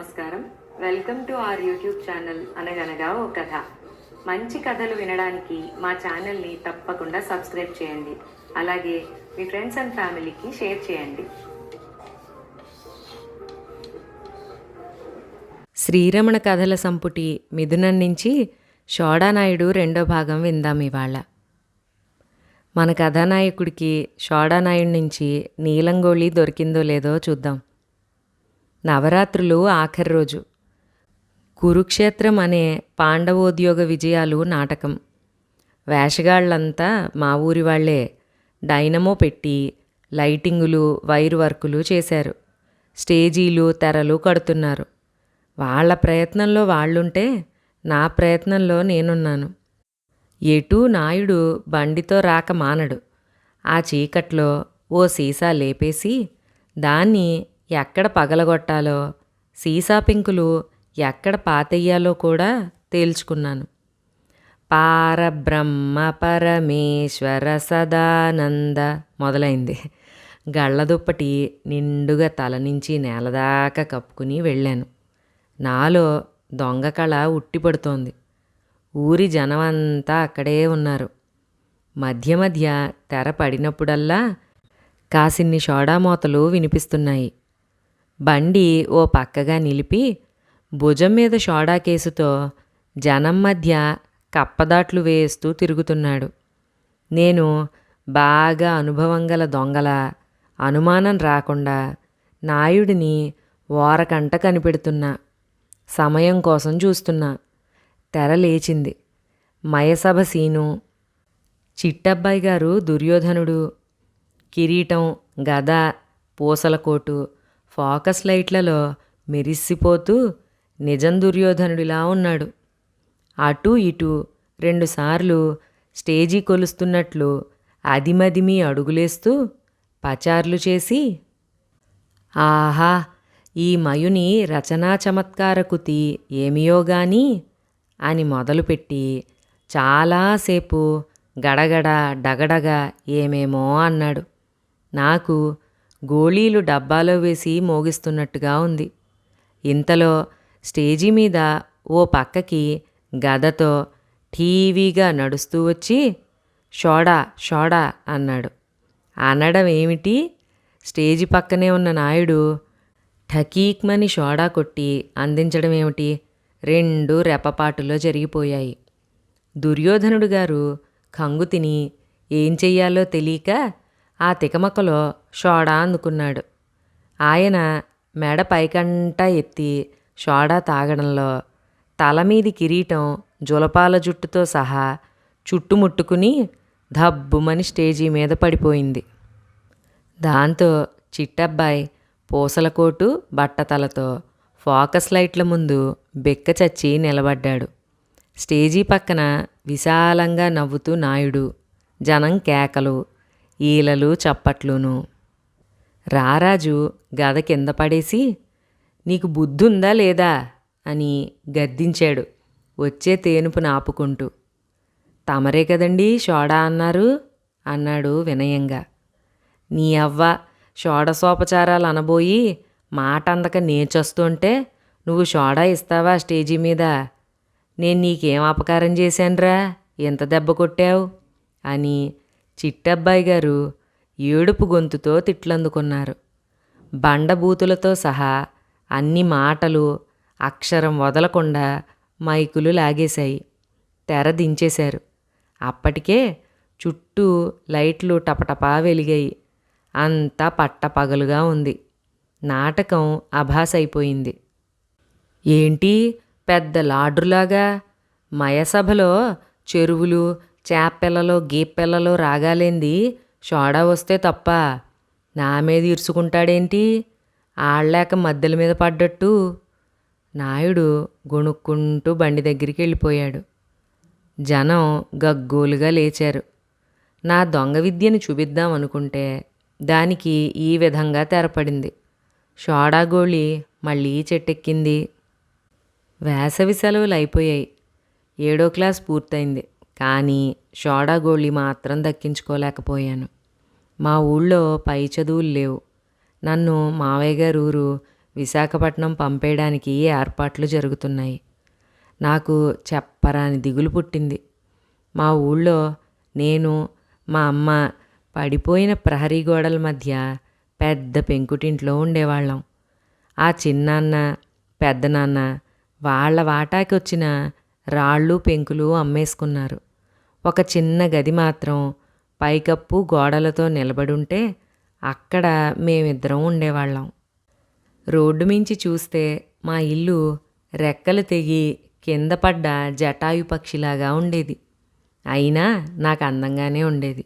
నమస్కారం. Welcome to our YouTube channel అనగనగా ఓ కథ. మంచి కథలు వినడానికి మా ఛానల్ని తప్పకుండా సబ్స్క్రైబ్ చేయండి. అలాగే మీ ఫ్రెండ్స్ అండ్ ఫ్యామిలీకి షేర్ చేయండి. శ్రీరమణ కథల సంపుటి మిథునం నుంచి షోడానాయుడు రెండో భాగం విందాం ఇవాళ. మన కథానాయకుడికి షోడానాయుడి నుంచి నీలంగోళి దొరికిందో లేదో చూద్దాం. నవరాత్రులు ఆఖరి రోజు. కురుక్షేత్రం అనే పాండవోద్యోగ విజయాలు నాటకం. వేషగాళ్ళంతా మా ఊరి వాళ్ళే డైనమో పెట్టి లైటింగులు వైర్ వర్కులు చేశారు. స్టేజీలు తెరలు కడుతున్నారు. వాళ్ళ ప్రయత్నంలో వాళ్ళుంటే నా ప్రయత్నంలో నేనున్నాను. ఎటూ నాయుడు బండితో రాక మానడు. ఆ చీకట్లో ఓ సీసా లేపేసి దాన్ని ఎక్కడ పగలగొట్టాలో సీసా పెంకులు ఎక్కడ పాతెయ్యాలో కూడా తేల్చుకున్నాను. పారబ్రహ్మ పరమేశ్వర సదానంద మొదలైంది. గళ్ళదుప్పటి నిండుగా తల నుంచి నేలదాకా కప్పుకుని వెళ్ళాను. నాలో దొంగ కళ ఉట్టిపడుతోంది. ఊరి జనమంతా అక్కడే ఉన్నారు. మధ్య మధ్య తెర పడినప్పుడల్లా కాసిన్ని షోడామోతలు వినిపిస్తున్నాయి. బండి ఓ పక్కగా నిలిపి భుజం మీద షోడా కేసుతో జనం మధ్య కప్పదాట్లు వేస్తూ తిరుగుతున్నాడు. నేను బాగా అనుభవం గల దొంగల అనుమానం రాకుండా నాయుడిని ఓరకంట కనిపెడుతున్నా. సమయం కోసం చూస్తున్నా. తెర లేచింది. మయసభ సీను. చిట్టబ్బాయి గారు దుర్యోధనుడు. కిరీటం గద పూసలకోటు ఫోకస్ లైట్లలో మెరిసిపోతూ నిజం దుర్యోధనుడిలా ఉన్నాడు. అటూ ఇటూ రెండుసార్లు స్టేజీ కొలుస్తున్నట్లు అదిమదిమి అడుగులేస్తూ పచార్లు చేసి ఆహా ఈ మయుని రచనా చమత్కారకుతి ఏమియో గాని? అని మొదలుపెట్టి చాలాసేపు గడగడ డగడగ ఏమేమో అన్నాడు. నాకు గోళీలు డబ్బాలో వేసి మోగిస్తున్నట్టుగా ఉంది. ఇంతలో స్టేజీ మీద ఓ పక్కకి గదతో ఠీవీగా నడుస్తూ వచ్చి షోడా షోడా అన్నాడు. అనడం ఏమిటి? స్టేజి పక్కనే ఉన్న నాయుడు ఠకీక్మని షోడా కొట్టి అందించడం ఏమిటి? రెండు రెపపాటులో జరిగిపోయాయి. దుర్యోధనుడు గారు కంగు తిని ఏం చెయ్యాలో తెలియక ఆ తికమకలో షోడా అందుకున్నాడు. ఆయన మెడ పైకంటా ఎత్తి షోడా తాగడంలో తలమీది కిరీటం జులపాల జుట్టుతో సహా చుట్టుముట్టుకుని ధబ్బుమని స్టేజీ మీద పడిపోయింది. దాంతో చిట్టబ్బాయి పూసలకోటు బట్టతలతో ఫోకస్ లైట్ల ముందు బెక్క చచ్చి నిలబడ్డాడు. స్టేజీ పక్కన విశాలంగా నవ్వుతూ నాయుడు జనం కేకలు ఈలలు చప్పట్లును. రారాజు గద కింద పడేసి నీకు బుద్ధుందా లేదా? అని గద్దించాడు వచ్చే తేనుపు నాపుకుంటూ తమరే కదండి షోడా అన్నారు అన్నాడు వినయంగా. నీ అవ్వ షోడసోపచారాలు అనబోయి మాట అందక నేచొస్తుంటే నువ్వు షోడా ఇస్తావా స్టేజీ మీద? నేను నీకేం అపకారం చేశానురా? ఎంత దెబ్బ కొట్టావు? అని చిట్టబ్బాయి గారు ఏడుపు గొంతుతో తిట్లందుకున్నారు. బండబూతులతో సహా అన్ని మాటలు అక్షరం వదలకుండా మైకులు లాగేశాయి. తెర దించేశారు. అప్పటికే చుట్టూ లైట్లు టపటపా వెలిగాయి. అంతా పట్టపగలుగా ఉంది. నాటకం అభాసైపోయింది. ఏంటి పెద్ద లాడ్రులాగా మయసభలో చెరువులు చేపపిల్లలు గీపిల్లలు రాగాలేంది? షోడా వస్తే తప్ప. నా మీద ఇరుచుకుంటాడేంటి ఆడలేక మద్దెల మీద పడ్డట్టు. నాయుడు గొణుక్కుంటూ బండి దగ్గరికి వెళ్ళిపోయాడు. జనం గగ్గోలుగా లేచారు. నా దొంగ విద్యను చూపిద్దాం అనుకుంటే దానికి ఈ విధంగా తెరపడింది. షోడాగోళి మళ్ళీ చెట్టెక్కింది. వేసవి సెలవులు అయిపోయాయి. ఏడో క్లాస్ పూర్తయింది. కానీ షోడాగోళి మాత్రం దక్కించుకోలేకపోయాను. మా ఊళ్ళో పై చదువులు లేవు. నన్ను మావయ్య గారు ఊరు విశాఖపట్నం పంపేయడానికి ఏర్పాట్లు జరుగుతున్నాయి. నాకు చెప్పరాని దిగులు పుట్టింది. మా ఊళ్ళో నేను మా అమ్మ పడిపోయిన ప్రహరీ గోడల మధ్య పెద్ద పెంకుటింట్లో ఉండేవాళ్ళం. ఆ చిన్నాన్న పెద్దనాన్న వాళ్ళ వాటాకి వచ్చిన రాళ్ళు పెంకులు అమ్మేసుకున్నారు. ఒక చిన్న గది మాత్రం పైకప్పు గోడలతో నిలబడుంటే అక్కడ మేమిద్దరం ఉండేవాళ్ళం. రోడ్డు మించి చూస్తే మా ఇల్లు రెక్కలు తెగి కింద పడ్డ జటాయు పక్షిలాగా ఉండేది. అయినా నాకు అందంగానే ఉండేది.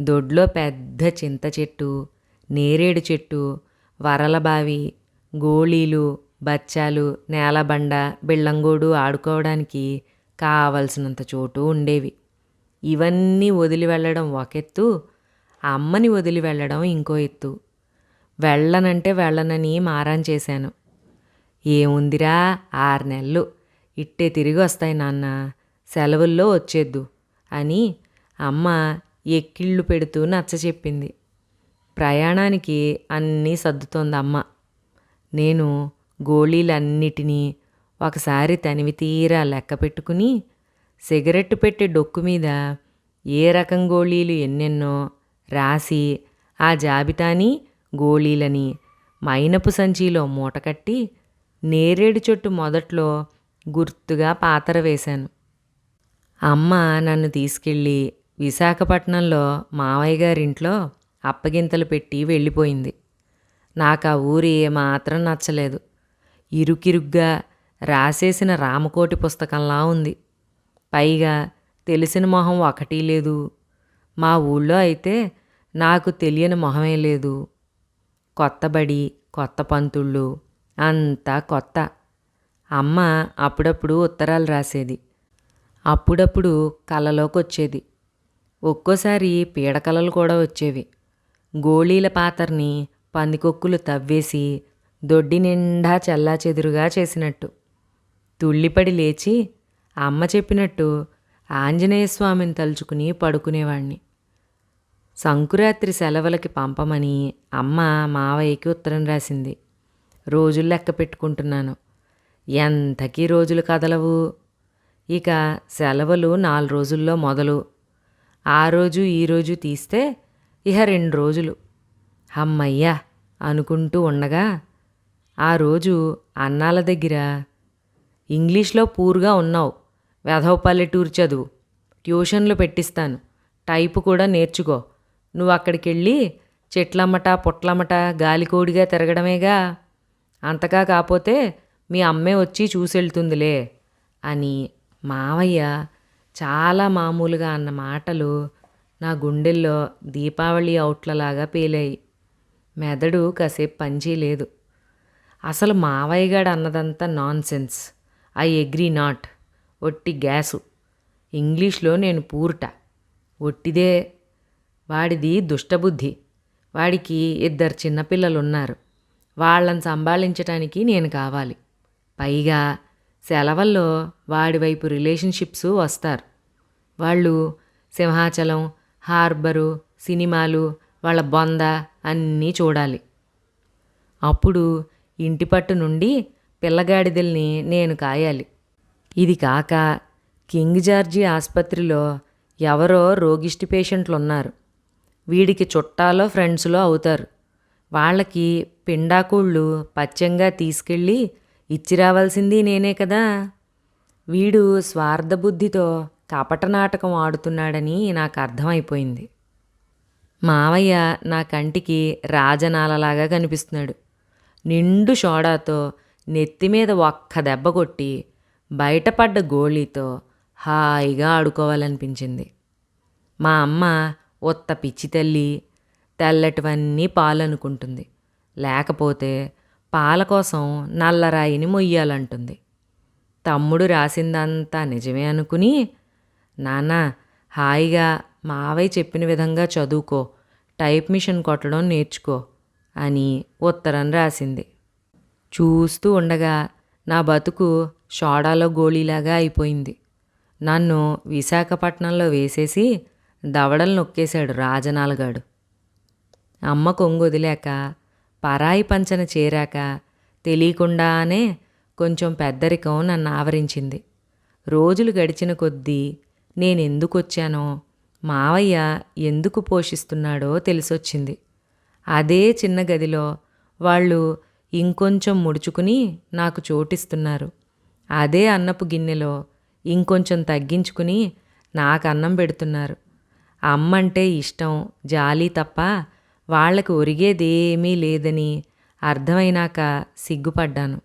దొడ్లో పెద్ద చింత చెట్టు నేరేడు చెట్టు వరలబావి గోళీలు బచ్చాలు నేలబండ బిళ్ళంగోడు ఆడుకోవడానికి కావలసినంత చోటు ఉండేవి. ఇవన్నీ వదిలి వెళ్ళడం ఒక ఎత్తు అమ్మని వదిలి వెళ్ళడం ఇంకో ఎత్తు. వెళ్ళనంటే వెళ్ళనని మారాన్ చేశాను. ఏముందిరా ఆరు నెలలు. ఇట్టే తిరిగి వస్తాయి నాన్న సెలవుల్లో వచ్చేద్దు అని అమ్మ ఎక్కిళ్ళు పెడుతూ నచ్చ చెప్పింది. ప్రయాణానికి అన్నీ సర్దుతోంది అమ్మ. నేను గోళీలన్నిటినీ ఒకసారి తనివి తీరా లెక్క పెట్టుకుని సిగరెట్టు పెట్టే డొక్కు మీద ఏ రకం గోళీలు ఎన్నెన్నో రాసి ఆ జాబితాని గోళీలని మైనపు సంచిలో మూటకట్టి నేరేడు చెట్టు మొదట్లో గుర్తుగా పాతర వేశాను. అమ్మ నన్ను తీసుకెళ్ళి విశాఖపట్నంలో మావయ్య గారింట్లో అప్పగింతలు పెట్టి వెళ్ళిపోయింది. నాకు ఆ ఊరి ఏమాత్రం నచ్చలేదు. ఇరుకిరుగ్గా రాసేసిన రామకోటి పుస్తకంలా ఉంది. పైగా తెలిసిన మొహం ఒకటి లేదు. మా ఊళ్ళో అయితే నాకు తెలియని మొహమే లేదు. కొత్త బడి కొత్త పంతుళ్ళు అంతా కొత్త. అమ్మ అప్పుడప్పుడు ఉత్తరాలు రాసేది. అప్పుడప్పుడు కలలోకి వచ్చేది ఒక్కోసారి పీడకలలు కూడా వచ్చేవి. గోళీల పాతర్ని పందికొక్కులు తవ్వేసి దొడ్డి నిండా చెల్లా చెదురుగా చేసినట్టు. తుళ్ళిపడి లేచి అమ్మ చెప్పినట్టు ఆంజనేయ స్వామిని తలుచుకుని పడుకునేవాణ్ణి. సంకురాత్రి సెలవులకి పంపమని అమ్మ మావయ్యకి ఉత్తరం రాసింది. రోజులు లెక్క పెట్టుకుంటున్నాను. ఎంతకీ రోజులు కదలవు? ఇక సెలవులు నాలుగు రోజుల్లో మొదలు. ఆ రోజు ఈ రోజు తీస్తే ఇహ రెండు రోజులు. అమ్మయ్యా! అనుకుంటూ ఉండగా ఆ రోజు అన్నాల దగ్గర ఇంగ్లీష్లో పూర్గా ఉన్నావు. వెధవ పల్లెటూరు చదువు. ట్యూషన్లు పెట్టిస్తాను. టైపు కూడా నేర్చుకో. నువ్వు అక్కడికి వెళ్ళి చెట్లమ్మట పుట్లమ్మట గాలికోడిగా తిరగడమేగా? అంతగా కాపోతే మీ అమ్మే వచ్చి చూసెళ్తుందిలే అని మావయ్య చాలా మామూలుగా అన్న మాటలు నా గుండెల్లో దీపావళి అవుట్లలాగా పేలాయి. మెదడు కాసేపు పనిచేయలేదు అసలు మావయ్యగాడు అన్నదంతా నాన్ సెన్స్ ఐ అగ్రీ నాట్. ఒట్టి గ్యాసు. ఇంగ్లీష్లో నేను పూర్ట. ఒట్టిదే. వాడిది దుష్టబుద్ధి. వాడికి ఇద్దరు చిన్నపిల్లలు ఉన్నారు వాళ్ళని సంభాళించటానికి నేను కావాలి. పైగా సెలవుల్లో వాడి వైపు రిలేషన్షిప్స్ వస్తారు. వాళ్ళు సింహాచలం హార్బరు సినిమాలు వాళ్ళ బొంద అన్నీ చూడాలి. అప్పుడు ఇంటి పట్టు నుండి పిల్లగాడిదల్ని నేను కాయాలి. ఇది కాక కింగ్ జార్జి ఆసుపత్రిలో ఎవరో రోగిష్టి పేషెంట్లు ఉన్నారు వీడికి చుట్టాలో ఫ్రెండ్స్లో అవుతారు. వాళ్ళకి పిండాకుళ్ళు పచ్చంగా తీసుకెళ్ళి ఇచ్చి రావాల్సింది నేనే కదా. వీడు స్వార్థబుద్ధితో కపట నాటకం ఆడుతున్నాడని నాకు అర్థమైపోయింది. మావయ్య నా కంటికి రాజనాలలాగా కనిపిస్తున్నాడు. నిండు షోడాతో నెత్తి మీద ఒక్క దెబ్బ కొట్టి బయటపడ్డ గోళీతో హాయిగా ఆడుకోవాలనిపించింది. మా అమ్మ ఉత్త పిచ్చి తల్లి తెల్లటివన్నీ పాలనుకుంటుంది. లేకపోతే పాల కోసం నల్లరాయిని మొయ్యాలంటుంది. తమ్ముడు రాసిందంతా నిజమే అనుకుని నాన్న హాయిగా మావయ్య చెప్పిన విధంగా చదువుకో టైప్ మిషన్ కొట్టడం నేర్చుకో అని ఉత్తరం రాసింది. చూస్తూ ఉండగా నా బతుకు షోడాలో గోళీలాగా అయిపోయింది. నన్ను విశాఖపట్నంలో వేసేసి దవడలు నొక్కేశాడు రాజనాలగాడు. అమ్మ కొంగు పరాయి పంచన చేరాక తెలియకుండానే కొంచెం పెద్దరికం నన్ను ఆవరించింది. రోజులు గడిచిన కొద్దీ నేనెందుకొచ్చానో మావయ్య ఎందుకు పోషిస్తున్నాడో తెలిసొచ్చింది. అదే చిన్న గదిలో వాళ్ళు ఇంకొంచెం ముడుచుకుని నాకు చోటిస్తున్నారు. అదే అన్నపు గిన్నెలో ఇంకొంచెం తగ్గించుకుని నాకు అన్నం పెడుతున్నారు. అమ్మంటే ఇష్టం జాలి తప్ప వాళ్ళకి ఒరిగేదేమీ లేదని అర్థమైనాక సిగ్గుపడ్డాను.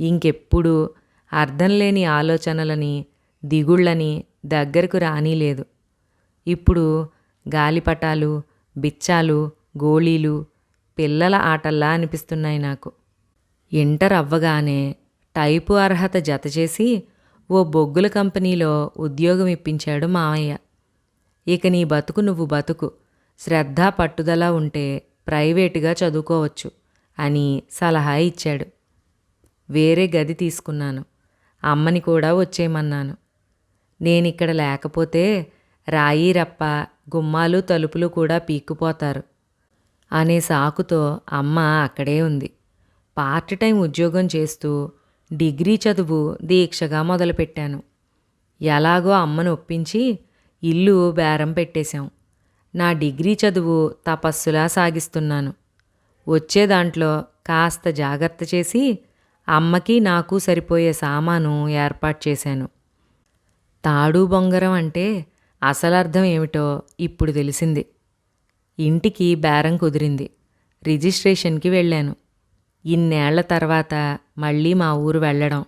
ఇంకెప్పుడు అర్థం లేని ఆలోచనలని దిగుళ్ళని దగ్గరకు రానీలేదు. ఇప్పుడు గాలిపటాలు బిచ్చాలు గోళీలు పిల్లల ఆటల్లా అనిపిస్తున్నాయి నాకు. ఇంటర్ అవ్వగానే టైపు అర్హత జతచేసి ఓ బొగ్గుల కంపెనీలో ఉద్యోగం ఇప్పించాడు మామయ్య. ఇక నీ బతుకు నువ్వు బతుకు. శ్రద్ధ పట్టుదల ఉంటే ప్రైవేటుగా చదువుకోవచ్చు అని సలహా ఇచ్చాడు. వేరే గది తీసుకున్నాను. అమ్మని కూడా వచ్చేయమన్నాను. నేనిక్కడ లేకపోతే రాయి రప్ప గుమ్మాలు తలుపులు కూడా పీక్కుపోతారు. అనే సాకుతో అమ్మ అక్కడే ఉంది. పార్ట్ టైం ఉద్యోగం చేస్తూ డిగ్రీ చదువు దీక్షగా మొదలుపెట్టాను. ఎలాగో అమ్మను ఒప్పించి ఇల్లు బేరం పెట్టేశాం. నా డిగ్రీ చదువు తపస్సులా సాగిస్తున్నాను. వచ్చే దాంట్లో కాస్త జాగ్రత్త చేసి అమ్మకి నాకు సరిపోయే సామాను ఏర్పాటు చేశాను. తాడు బొంగరం అంటే అసలు అర్థం ఏమిటో ఇప్పుడు తెలిసింది. ఇంటికి బేరం కుదిరింది. రిజిస్ట్రేషన్కి వెళ్ళాను. ఇన్నేళ్ళ తర్వాత మళ్ళీ మా ఊరు వెళ్ళడం.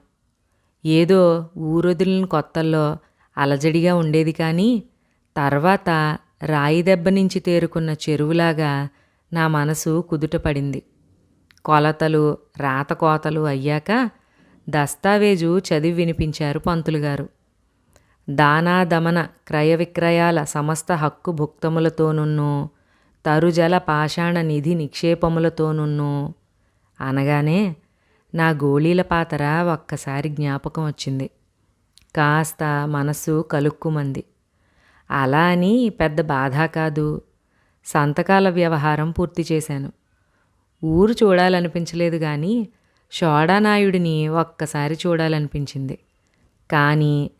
ఏదో ఊరొదిలిన కొత్తల్లో అలజడిగా ఉండేది కానీ తర్వాత రాయి దెబ్బ నుంచి తేరుకున్న చెరువులాగా నా మనసు కుదుటపడింది. కొలతలు రాతకోతలు అయ్యాక దస్తావేజు చదివి వినిపించారు పంతులుగారు దానా దమన క్రయ విక్రయాల సమస్త హక్కు భుక్తములతోనున్నూ తరుజల పాషాణ నిధి నిక్షేపములతోనున్ను. అనగానే నా గోళీల పాతర ఒక్కసారి జ్ఞాపకం వచ్చింది. కాస్త మనస్సు కలుక్కుమంది. అలా అని పెద్ద బాధ కాదు. సంతకాల వ్యవహారం పూర్తి చేశాను. ఊరు చూడాలనిపించలేదు కానీ షోడానాయుడిని ఒక్కసారి చూడాలనిపించింది. కానీ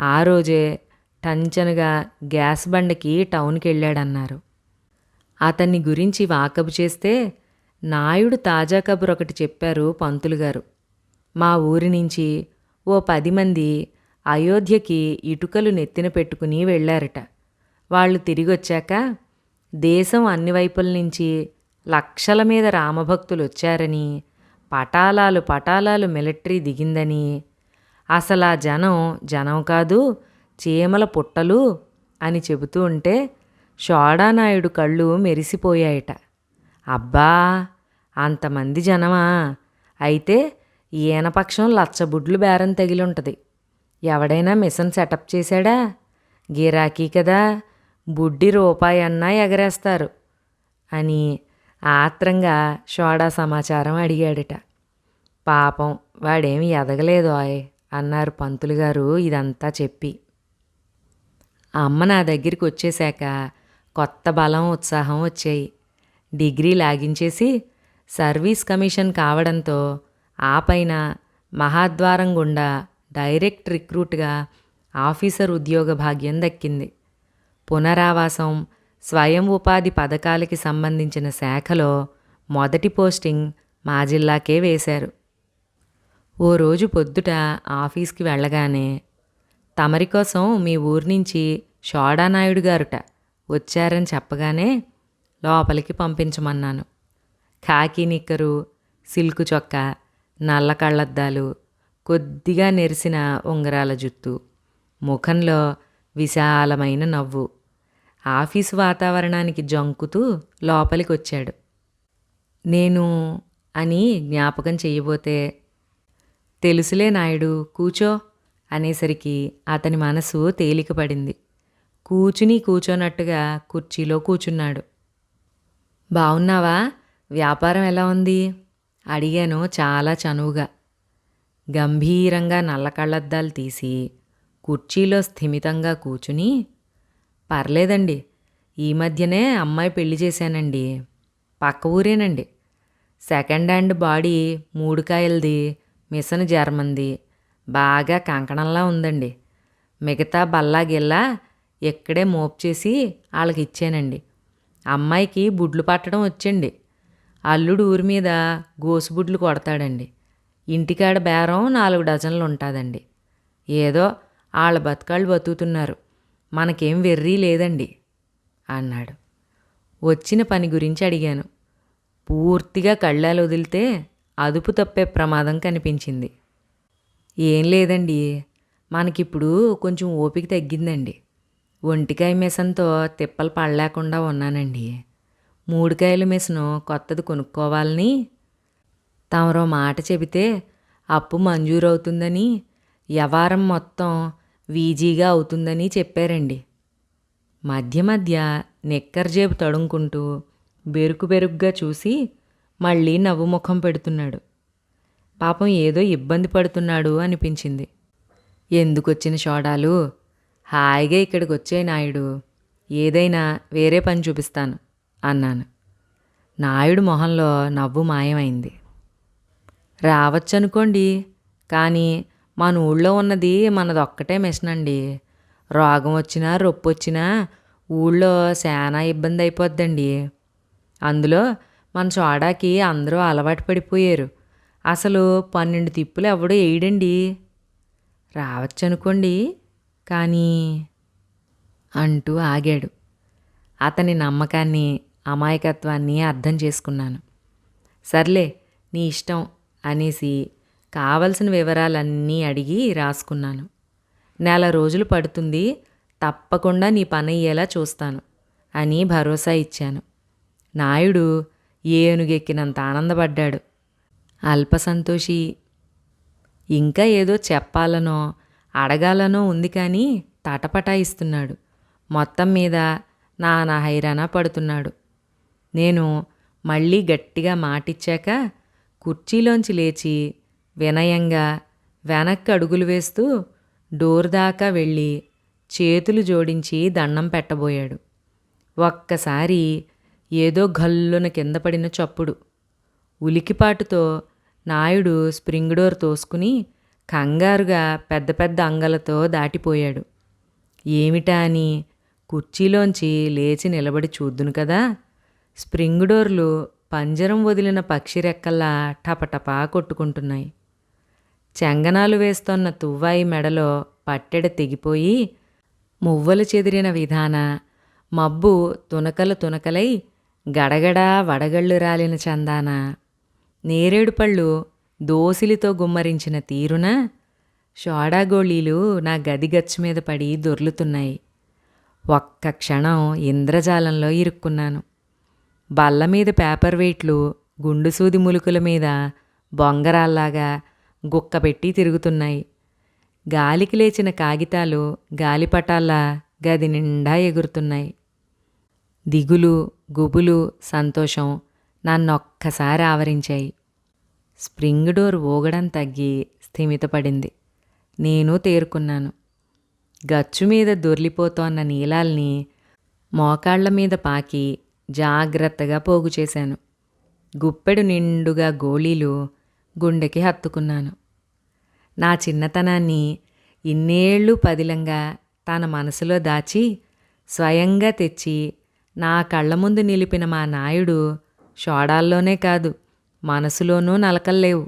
ఆ రోజే టంచనగా గ్యాస్ బండకి టౌన్కి వెళ్ళాడన్నారు అతన్ని గురించి వాకబు చేస్తే నాయుడు తాజా కబురు ఒకటి చెప్పారు పంతులు గారు. మా ఊరి నుంచి ఓ పది మంది అయోధ్యకి ఇటుకలు నెత్తిన పెట్టుకుని వెళ్ళారట. వాళ్ళు తిరిగొచ్చాక దేశం అన్ని వైపుల నుంచి లక్షల మీద రామభక్తులు వచ్చారని పటాలాలు పటాలాలు మిలిటరీ దిగిందని అసలు ఆ జనం జనం కాదు చీమల పుట్టలు అని చెబుతూ ఉంటే షోడానాయుడు కళ్ళు మెరిసిపోయాయట. అబ్బా అంతమంది జనమా? అయితే ఈయనపక్షం లచ్చబుడ్లు బేరం తగిలి ఉంటుంది ఎవడైనా మిషన్ సెటప్ చేశాడా? గిరాకీ కదా బుడ్డి రూపాయి అన్నా ఎగరేస్తారు అని ఆత్రంగా షోడా సమాచారం అడిగాడట. పాపం వాడేమి ఎదగలేదోయ్ అన్నారు పంతులు గారు ఇదంతా చెప్పి. అమ్మ నా దగ్గరికి వచ్చేశాక కొత్త బలం ఉత్సాహం వచ్చాయి. డిగ్రీ లాగించేసి సర్వీస్ కమిషన్ కావడంతో ఆ పైన మహాద్వారం గుండా డైరెక్ట్ రిక్రూట్గా ఆఫీసర్ ఉద్యోగ భాగ్యం దక్కింది. పునరావాసం స్వయం ఉపాధి పథకాలకి సంబంధించిన శాఖలో మొదటి పోస్టింగ్ మా జిల్లాకే వేశారు. ఓ రోజు పొద్దుట ఆఫీస్కి వెళ్ళగానే తమరి కోసం మీ ఊరి నుంచి షోడానాయుడు గారుట వచ్చారని చెప్పగానే లోపలికి పంపించమన్నాను. కాకి నిక్కరు సిల్కు చొక్కా నల్ల కళ్ళద్దాలు కొద్దిగా నెరిసిన ఉంగరాల జుత్తు ముఖంలో విశాలమైన నవ్వు. ఆఫీసు వాతావరణానికి జంకుతూ లోపలికి వచ్చాడు నేను అని జ్ఞాపకం చెయ్యబోతే తెలుసులే నాయుడు కూచో అనేసరికి అతని మనసు తేలికపడింది. కూచుని కూచోనట్టుగా కుర్చీలో కూచున్నాడు. బావున్నావా? వ్యాపారం ఎలా ఉంది? అడిగాను చాలా చనువుగా. గంభీరంగా నల్ల కళ్ళద్దాలు తీసి కుర్చీలో స్థిమితంగా కూచుని పర్లేదండి ఈ మధ్యనే అమ్మాయి పెళ్ళి చేశానండి పక్క ఊరేనండి. సెకండ్ హ్యాండ్ బాడీ మూడు కాయలది మిషన్ జర్మంది బాగా కంకణంలా ఉందండి. మిగతా బల్లా గిల్లా ఇక్కడే మోపు చేసి వాళ్ళకి ఇచ్చానండి అమ్మాయికి బుడ్లు పట్టడం వచ్చండి. అల్లుడు ఊరి మీద గోసుబుడ్లు కొడతాడండి. ఇంటికాడ బేరం నాలుగు డజన్లు ఉంటుందండి. ఏదో వాళ్ళ బతకాళ్ళు బతుకుతున్నారు. మనకేం వెర్రీ లేదండి అన్నాడు. వచ్చిన పని గురించి అడిగాను. పూర్తిగా కళ్ళాలు వదిలితే అదుపు తప్పే ప్రమాదం కనిపించింది. ఏం లేదండి మనకిప్పుడు కొంచెం ఓపిక తగ్గిందండి. ఒంటికాయ మిషన్తో తిప్పలు పడలేకుండా ఉన్నానండి. మూడుకాయల మిషను కొత్తది కొనుక్కోవాలని తమరో మాట చెబితే అప్పు మంజూరవుతుందని వ్యవహారం మొత్తం వీజీగా అవుతుందని చెప్పారండి. మధ్య మధ్య నిక్కర్ జేబు తడుముకుంటూ బెరుకు బెరుగ్గా చూసి మళ్ళీ నవ్వు ముఖం పెడుతున్నాడు. పాపం ఏదో ఇబ్బంది పడుతున్నాడు అనిపించింది. ఎందుకొచ్చిన షోడాలు? హాయిగా ఇక్కడికి వచ్చే నాయుడు ఏదైనా వేరే పని చూపిస్తాను అన్నాను. నాయుడు మొహంలో నవ్వు మాయమైంది. రావచ్చనుకోండి కానీ మన ఊళ్ళో ఉన్నది మనదొక్కటే మిషన్ అండి రోగం వచ్చినా రొప్పు వచ్చినా ఊళ్ళో చాలా ఇబ్బంది అయిపోద్దండి అందులో మన చోడాకి అందరూ అలవాటు పడిపోయారు. అసలు పన్నెండు తిప్పులు ఎవడో వేయడండి రావచ్చనుకోండి కానీ అంటూ ఆగాడు. అతని నమ్మకాన్ని అమాయకత్వాన్ని అర్థం చేసుకున్నాను. సర్లే నీ ఇష్టం అనేసి కావలసిన వివరాలన్నీ అడిగి రాసుకున్నాను. నెల రోజులు పడుతుంది తప్పకుండా నీ పని అయ్యేలా చూస్తాను అని భరోసా ఇచ్చాను. నాయుడు ఏనుగెక్కినంత ఆనందపడ్డాడు. అల్పసంతోషి ఇంకా ఏదో చెప్పాలనో అడగాలనో ఉంది కానీ తటపటాయిస్తున్నాడు. మొత్తం మీద నానా హైరాణ పడుతున్నాడు. నేను మళ్ళీ గట్టిగా మాటిచ్చాక కుర్చీలోంచి లేచి వినయంగా వెనక్కి అడుగులు వేస్తూ డోర్ దాకా వెళ్ళి చేతులు జోడించి దండం పెట్టబోయాడు. ఒక్కసారి ఏదో గల్లున కింద పడిన చప్పుడు. ఉలికిపాటుతో నాయుడు స్ప్రింగ్ డోర్ తోసుకుని కంగారుగా పెద్ద పెద్ద అంగలతో దాటిపోయాడు. ఏమిటా అని కుర్చీలోంచి లేచి నిలబడి చూద్దును కదా. స్ప్రింగ్ డోర్లు పంజరం వదిలిన పక్షి రెక్కల్లా టపటపా కొట్టుకుంటున్నాయి. చెంగనాలు వేస్తోన్న తువ్వాయి మెడలో పట్టెడ తెగిపోయి మువ్వలు చెదిరిన విధాన మబ్బు తునకలు తునకలై గడగడా వడగళ్ళు రాలిన చందాన. నేరేడు పళ్ళు దోసిలితో గుమ్మరించిన తీరున షోడాగోళీలు నా గది గచ్చు మీద పడి దొర్లుతున్నాయి. ఒక్క క్షణం ఇంద్రజాలంలో ఇరుక్కున్నాను. బల్ల మీద పేపర్ వెయిట్లు గుండు సూది ములుకుల మీద బొంగరాల్లాగా గుక్కపెట్టి తిరుగుతున్నాయి. గాలికి లేచిన కాగితాలు గాలిపటాల్లా గది నిండా ఎగురుతున్నాయి. దిగులు గుబులు సంతోషం నన్నొక్కసారి ఆవరించాయి. స్ప్రింగ్ డోర్ ఊగడం తగ్గి స్థిమితపడింది. నేను తేరుకున్నాను. గచ్చు మీద దొర్లిపోతోన్న నీలాల్ని మోకాళ్ళ మీద పాకి జాగ్రత్తగా పోగు చేశాను. గుప్పెడు నిండుగా గోళీలు గుండెకి హత్తుకున్నాను. నా చిన్నతనాన్ని ఇన్నేళ్ళు పదిలంగా తన మనసులో దాచి స్వయంగా తెచ్చి నా కళ్ళ ముందు నిలిపిన మా నాయుడు షోడాల్లోనే కాదు మనసులోనూ నలకల్లేవు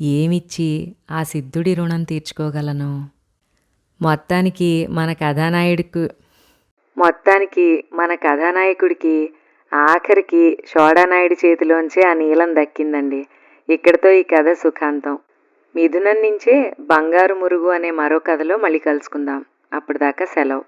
ఏమిచ్చి ఆ సిద్ధుడి రుణం తీర్చుకోగలను? మొత్తానికి మన కథానాయుడికి మొత్తానికి మన కథానాయకుడికి ఆఖరికి షోడానాయుడి చేతిలోంచి ఆ నీలం దక్కిందండి. ఇక్కడితో ఈ కథ సుఖాంతం. మిథునం నుంచే బంగారు మురుగు అనే మరో కథలో మళ్ళీ కలుసుకుందాం. అప్పటిదాకా సెలవు.